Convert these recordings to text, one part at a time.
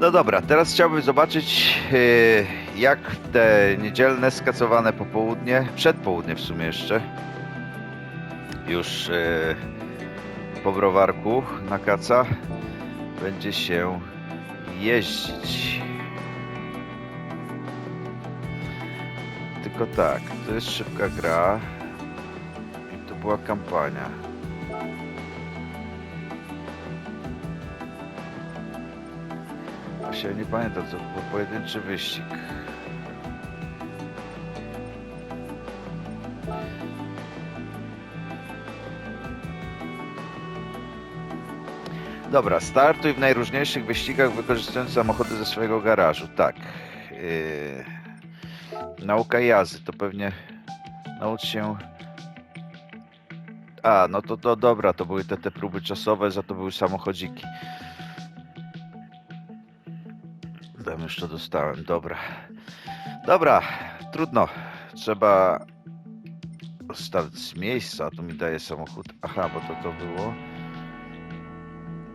No dobra, teraz chciałbym zobaczyć, yy, jak te niedzielne skacowane popołudnie, przedpołudnie w sumie jeszcze, już yy, po browarku na kaca, będzie się jeździć. Tylko tak, to jest szybka gra i to była kampania. Właśnie nie pamiętam, to był pojedynczy wyścig. Dobra, startuj w najróżniejszych wyścigach wykorzystując samochody ze swojego garażu. Tak. Yy... Nauka jazdy to pewnie naucz się. A, no to, to dobra, to były te, te próby czasowe, za to były samochodziki. Tam to dostałem, dobra. Dobra, trudno. Trzeba start z miejsca, tu mi daje samochód. Aha, bo to to było.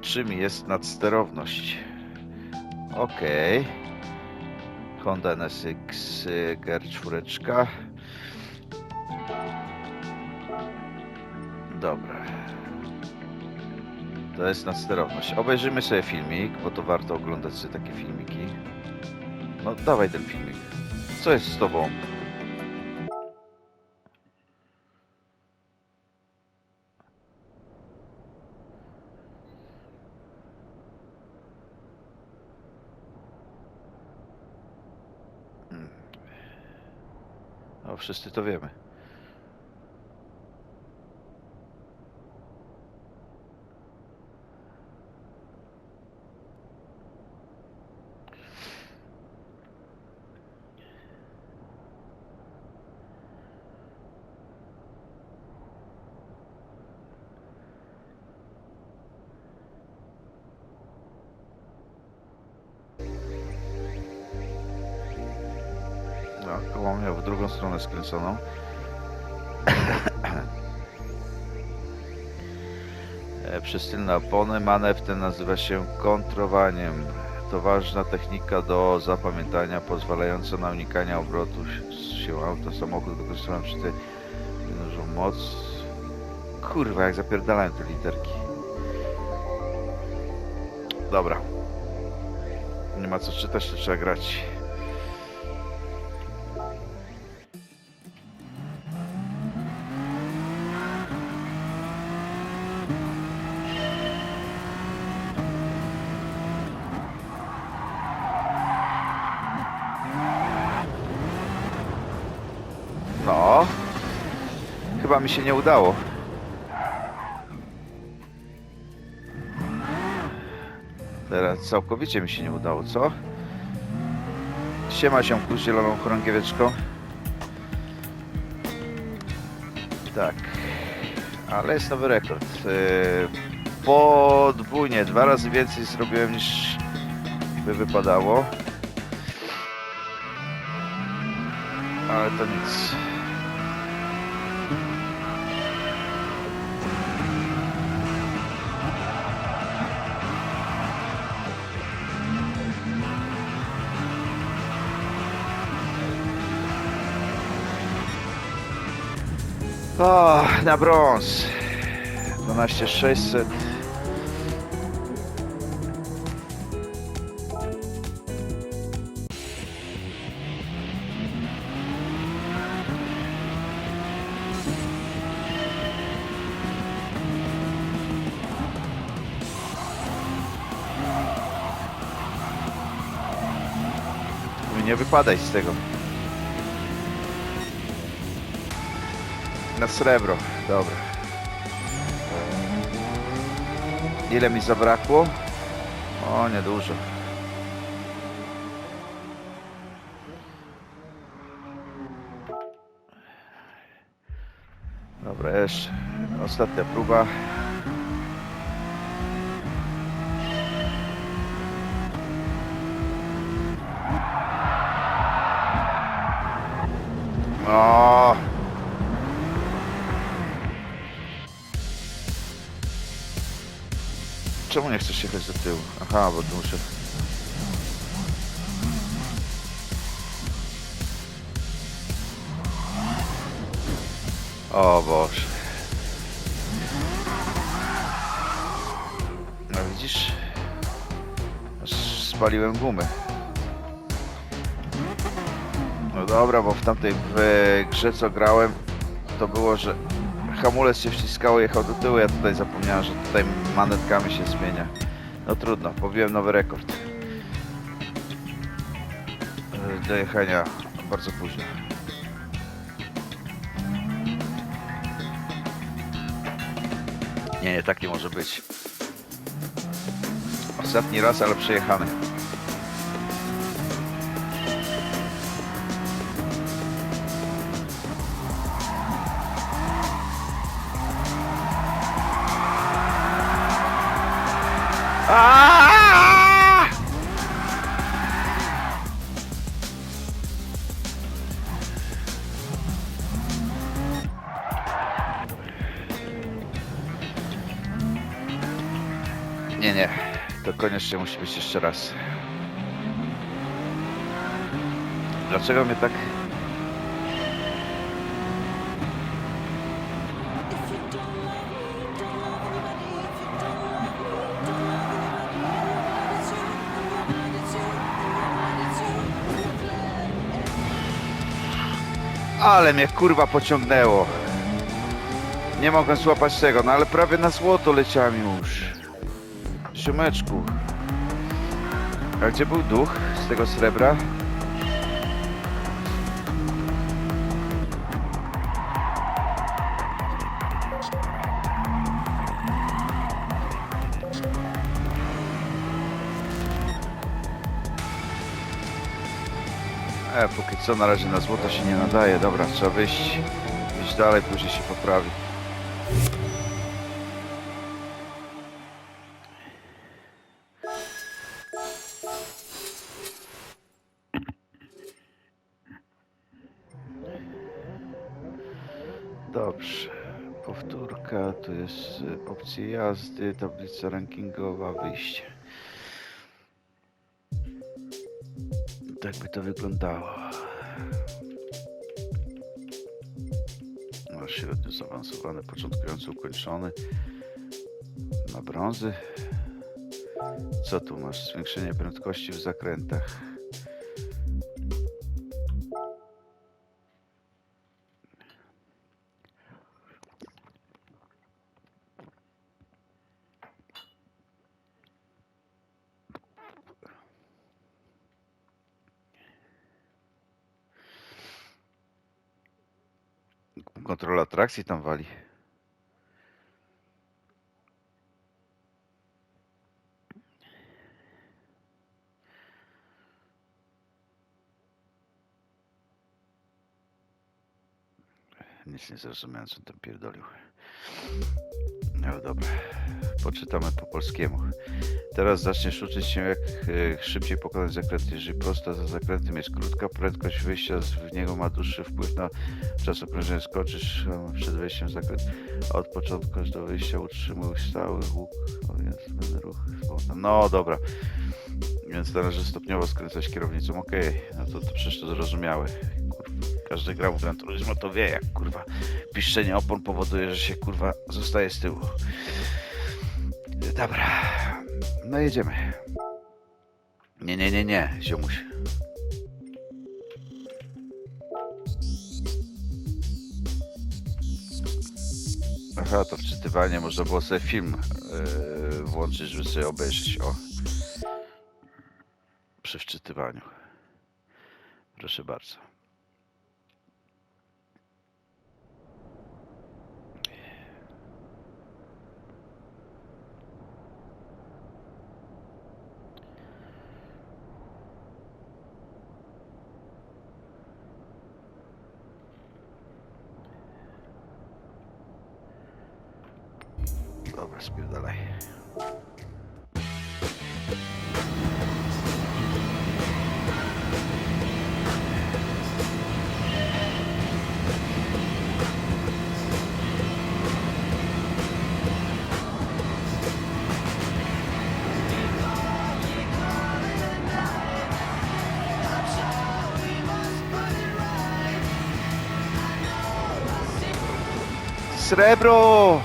Czym jest nadsterowność? Okej. Honda NSX y, GR4. Dobra. To jest nadsterowność. Obejrzymy sobie filmik, bo to warto oglądać sobie takie filmiki. No dawaj filmik. Co jest z tobą? Hmm. No wszyscy to wiemy. Miał w drugą stronę skręconą. E, Przez tylne opony manewr ten nazywa się kontrowaniem. To ważna technika do zapamiętania, pozwalająca na unikanie obrotu si- sił auta. Samochód wykorzystany przy tej dużą moc. Kurwa, jak zapierdalałem te literki. Dobra. Nie ma co czytać, to trzeba grać. Mi się nie udało. Teraz całkowicie mi się nie udało, co? Siema siomku z zieloną chorągiewieczką. Tak. Ale jest nowy rekord. Yy, Podwójnie, dwa razy więcej zrobiłem niż by wypadało. Ale to nic. O, na brąz. 12600. Nie wypadaj z tego. Na srebro, dobra. Ile mi zabrakło? O, niedużo. Dobra, jeszcze ostatnia próba. czemu nie chcesz jechać do tyłu? Aha, bo tu muszę... O Boże. No widzisz? Spaliłem gumę. No dobra, bo w tamtej w grze co grałem to było, że hamulec się wciskało, jechał do tyłu, ja tutaj zapomniałem, że tutaj manetkami się zmienia. No trudno, pobiłem nowy rekord. E, Do jechania bardzo późno. Nie, nie, tak nie może być. Ostatni raz, ale przejechany. Koniecznie musi być jeszcze raz. Dlaczego mnie tak... Ale mnie kurwa pociągnęło. Nie mogłem złapać tego, no ale prawie na złoto leciałem już. Siomeczku. A gdzie był duch z tego srebra? E, póki co na razie na złoto się nie nadaje. Dobra, trzeba wyjść, wyjść dalej, później się poprawi. Opcje jazdy, tablica rankingowa, wyjście. Tak by to wyglądało. No, średnio zaawansowany, początkujący, ukończony. Na brązy. Co tu masz? Zwiększenie prędkości w zakrętach. Kontrola trakcji tam wali. Nic nie zrozumiałem, co tam pierdolił. No dobra, poczytamy po polskiemu. Teraz zaczniesz uczyć się, jak e, szybciej pokonać zakręty. Jeżeli prosta za zakrętem jest krótka, prędkość wyjścia z w niego ma dłuższy wpływ na czas okrążenia. Skoczysz e, przed wejściem w zakręt, a od początku aż do wyjścia utrzymuj stały łuk. Ruch. No dobra. Więc należy stopniowo skręcać kierownicą. Okej, no to, to przecież to zrozumiałe. Każdy grał w Gran Turismo to wie, jak kurwa piszczenie opon powoduje, że się kurwa zostaje z tyłu. Dobra, no jedziemy. Nie, nie, nie, nie, ziomuś. Aha, to wczytywanie, można było sobie film yy, włączyć, żeby sobie obejrzeć, o. Przy wczytywaniu. Proszę bardzo. Srebro!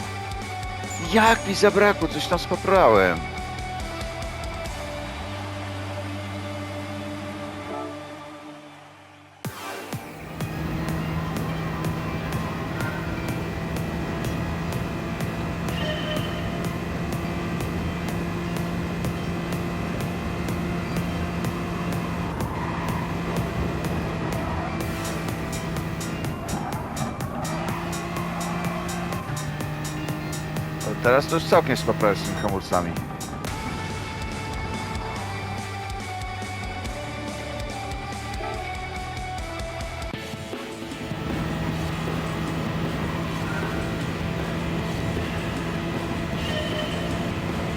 Jak mi zabrakło, coś tam spaprałem. Teraz to już całkiem spaprałem z tymi hamulcami.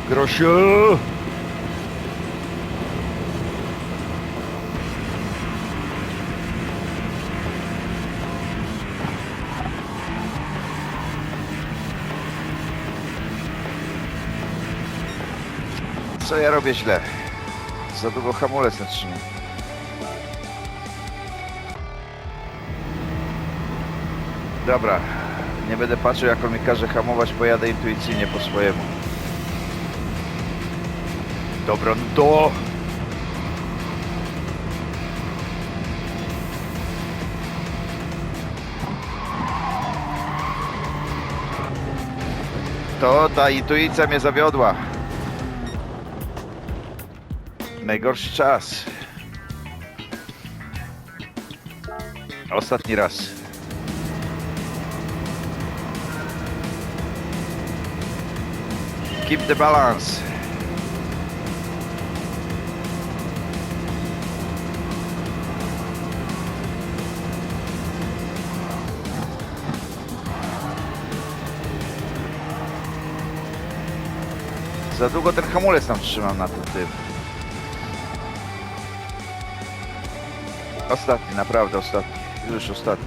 Grosiu! Co ja robię źle? Za długo hamulec natrzymam. Dobra, nie będę patrzył jak on mi każe hamować, pojadę intuicyjnie po swojemu. Dobra, no to... To ta intuicja mnie zawiodła. Najgorszy czas. Ostatni raz. Keep the balance. Za długo ten hamulec tam trzymam na tym tym. Ostatni, naprawdę ostatni. Już ostatni.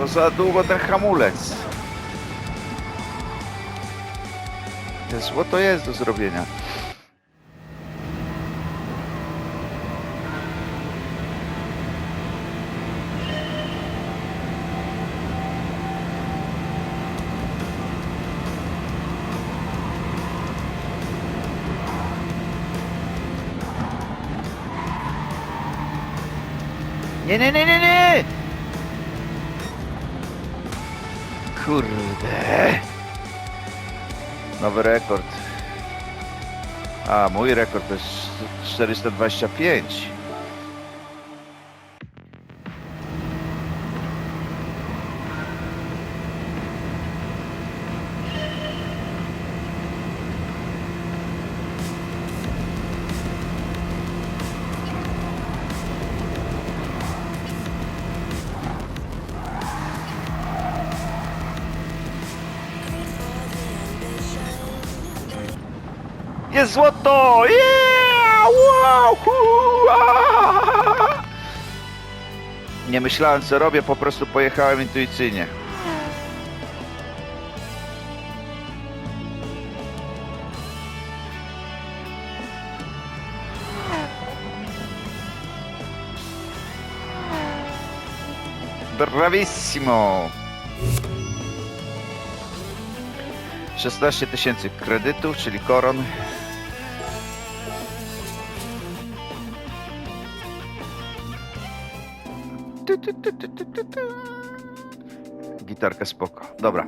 No za długo ten hamulec. Złoto jest do zrobienia. Nie, nie, nie! Nowy rekord. A, mój rekord to jest 425. złoto! Yeah! Wow! Nie myślałem co robię, po prostu pojechałem intuicyjnie. Bravissimo! 16 tysięcy kredytów, czyli koron. Gitarka spoko. Dobra.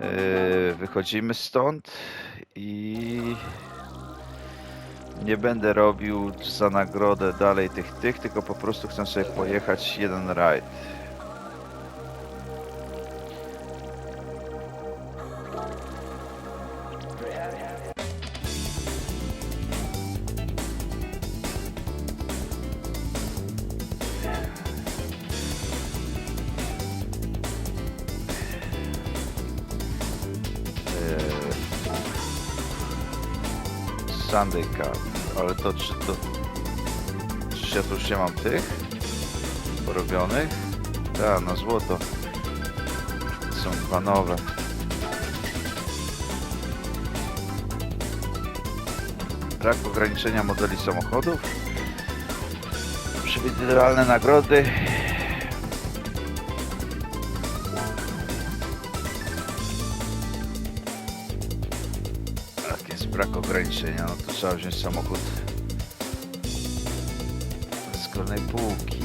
Yy, wychodzimy stąd i nie będę robił za nagrodę dalej tych tych, tylko po prostu chcę sobie pojechać jeden rajd. Ale to czy to Chociaż ja tu już nie mam tych porobionych. Tak, na złoto. Są dwa nowe. Brak ograniczenia modeli samochodów. Przewidywalne nagrody. Brak ograniczenia, no to trzeba wziąć samochód z górnej półki.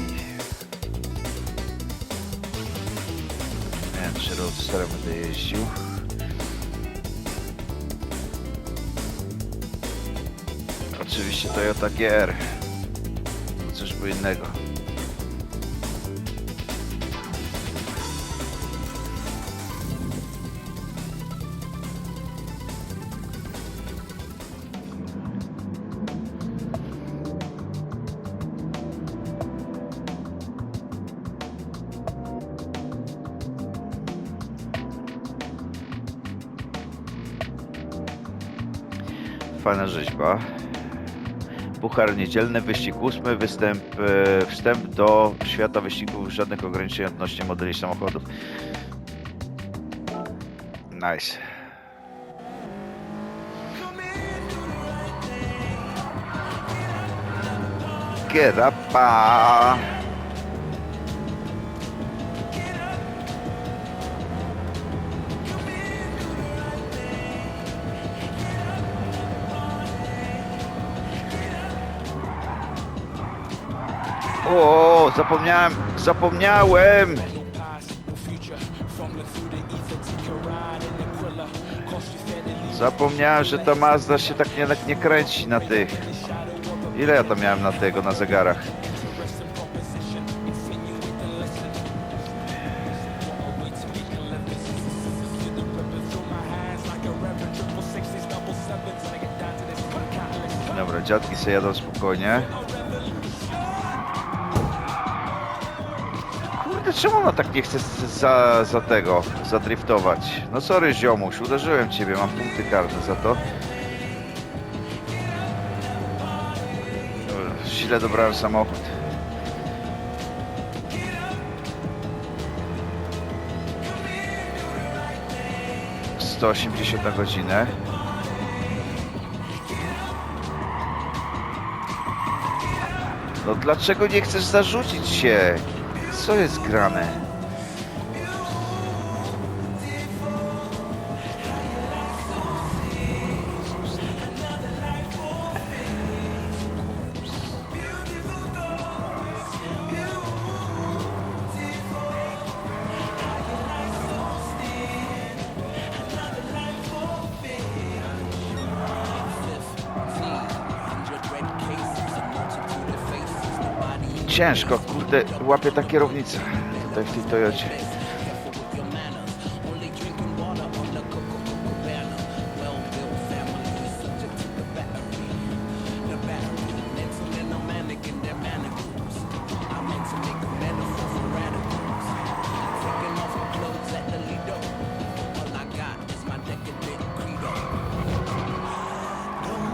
Nie wiem, czy Roadsterem będę jeździł. Oczywiście Toyota GR. Coś było innego. Fajna rzeźba. Puchar niedzielny, wyścig ósmy, występ, e, wstęp do świata wyścigów, żadnych ograniczeń odnośnie modeli samochodów. Nice. Gerapa. O, zapomniałem, zapomniałem. Zapomniałem, że ta Mazda się tak nie, nie kręci na tych. Ile ja tam miałem na tego, na zegarach? Dobra, dziadki sobie jadą spokojnie. Kurde, czemu ona tak nie chce za, za tego, zadriftować? No sorry ziomuś, uderzyłem ciebie, mam punkty karne za to. Źle dobrałem samochód. Sto osiemdziesiąt na godzinę. No dlaczego nie chcesz zarzucić się? Co jest grane? Ciężko, kurde, łapię ta kierownica tutaj w tej Toyocie.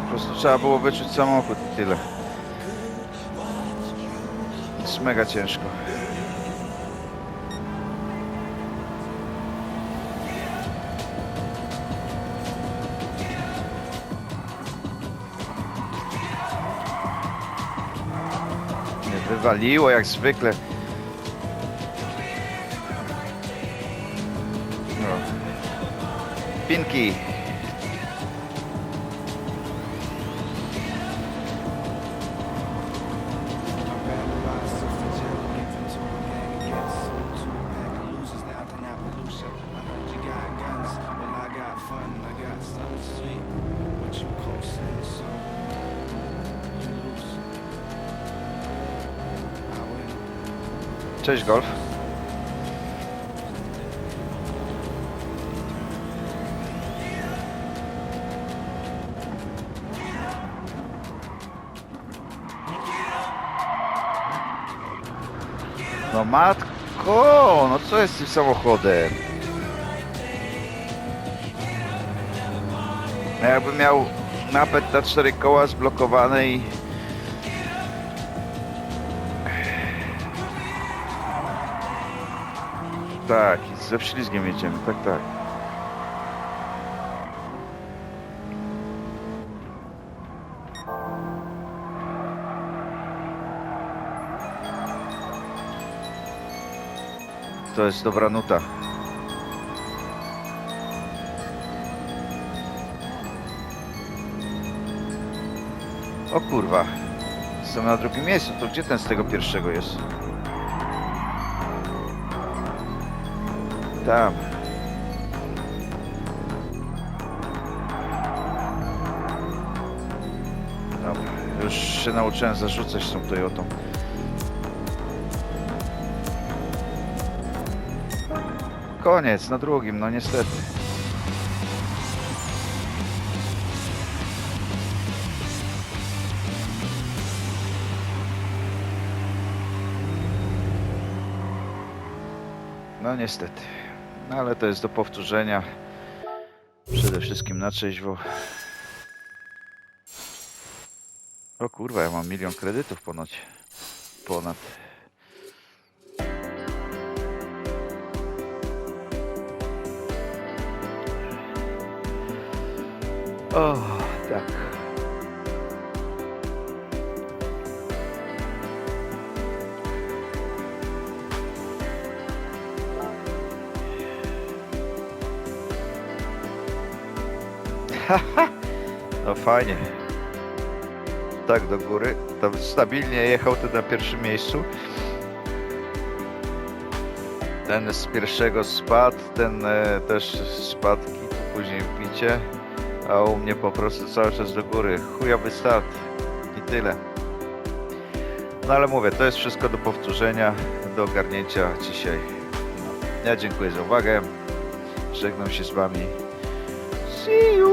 Po prostu trzeba było wyczuć samochód tyle. Jest mega ciężko. Nie wywaliło jak zwykle. No. Pinki. Cześć Golf. No matko, no co jest z tym samochodem? No Jakby miał napęd na cztery koła zblokowanej Tak, ze wślizgiem jedziemy, tak, tak. To jest dobra nuta. O kurwa. Jestem na drugim miejscu, to gdzie ten z tego pierwszego jest? Tam. Dobra, już się nauczyłem zarzucać tą Toyotą. Koniec, na drugim, no niestety. No niestety. No ale to jest do powtórzenia. Przede wszystkim na trzeźwo. O kurwa, ja mam milion kredytów ponoć. Ponad. O, tak. No fajnie. Tak do góry. Tam stabilnie jechał tu na pierwszym miejscu. Ten z pierwszego spadł, ten e, też spadł kilku później w bicie. A u mnie po prostu cały czas do góry. Chujowy start. I tyle. No ale mówię, to jest wszystko do powtórzenia, do ogarnięcia dzisiaj. Ja dziękuję za uwagę. Żegnam się z wami. See you!